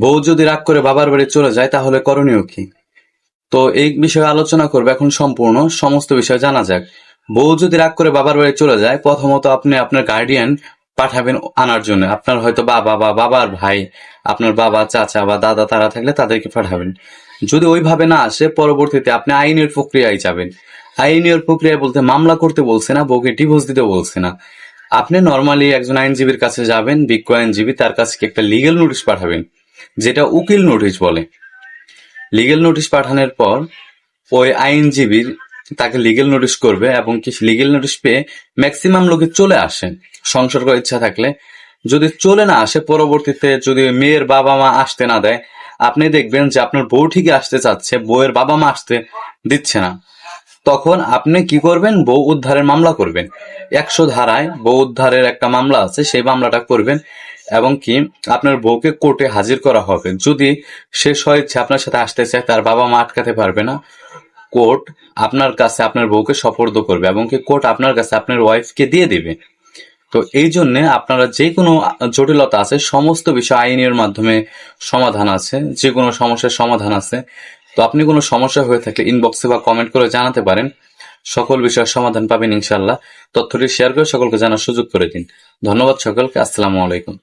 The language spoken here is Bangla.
বউ যদি রাগ করে বাবার বাড়ি চলে যায়, তাহলে করণীয় কি? তো এই বিষয়ে আলোচনা করবে এখন সম্পূর্ণ, সমস্ত বিষয় জানা যাক। বউ যদি রাগ করে বাবার বাড়ি চলে যায়, প্রথমত আপনি আপনার গার্ডিয়ান পাঠাবেন আনার জন্য। আপনার হয়তো বাবা বা বাবার ভাই, আপনার বাবা, চাচা বা দাদা তারা থাকলে তাদেরকে পাঠাবেন। যদি ওইভাবে না আসে, পরবর্তীতে আপনি আইনের প্রক্রিয়ায় যাবেন। আইনের প্রক্রিয়া বলতে মামলা করতে বলছে না, বউকে ডিভোর্স দিতে বলছে না। আপনি নর্মালি একজন আইনজীবীর কাছে যাবেন, বিজ্ঞ আইনজীবী, তার কাছে একটা লিগেল নোটিশ পাঠাবেন। যেটা উকিল নোটিশ বলে। লিগেল নোটিশ পাঠানোর পর ওই আইনজীবী তাকে লিগেল নোটিশ করবে এবং কি লিগেল নোটিশ পেয়ে ম্যাক্সিমাম লোকে চলে আসে। সংসার করার ইচ্ছা থাকলে যদি চলে না আসে, পরবর্তীতে যদি মেয়ের বাবা মা আসতে না দেয়, আপনি দেখবেন যে আপনার বউ ঠিকই আসতে চাচ্ছে, বউয়ের বাবা মা আসতে দিচ্ছে না। তখন আপনি কি করবেন? বউ উদ্ধারের মামলা করবেন। একশো ধারায় বউ উদ্ধারের একটা মামলা আছে, সেই মামলাটা করবেন এবং কি আপনার বউকে কোর্টে হাজির করা হবে। যদি সে স্বইচ্ছে আপনার সাথে আসতে চায়, তার বাবা মা আটকাতে পারবে না। কোর্ট আপনার কাছে আপনার বউকে সফর্দ করবে এবং কি কোর্ট আপনার কাছে আপনার ওয়াইফকে দিয়ে দিবে। তো এই জন্য আপনারা যে কোনো জটিলতা আছে, সমস্ত বিষয় আইনের মাধ্যমে সমাধান আছে যে কোনো সমস্যার সমাধান আছে। তো আপনি কোনো সমস্যা হয়ে থাকলে ইনবক্সে বা কমেন্ট করে জানাতে পারেন। সকল বিষয়ের সমাধান পাবেন ইনশাল্লাহ তথ্যটি শেয়ার করে সকলকে জানার সুযোগ করে দিন। ধন্যবাদ সকলকে। আসসালামু আলাইকুম।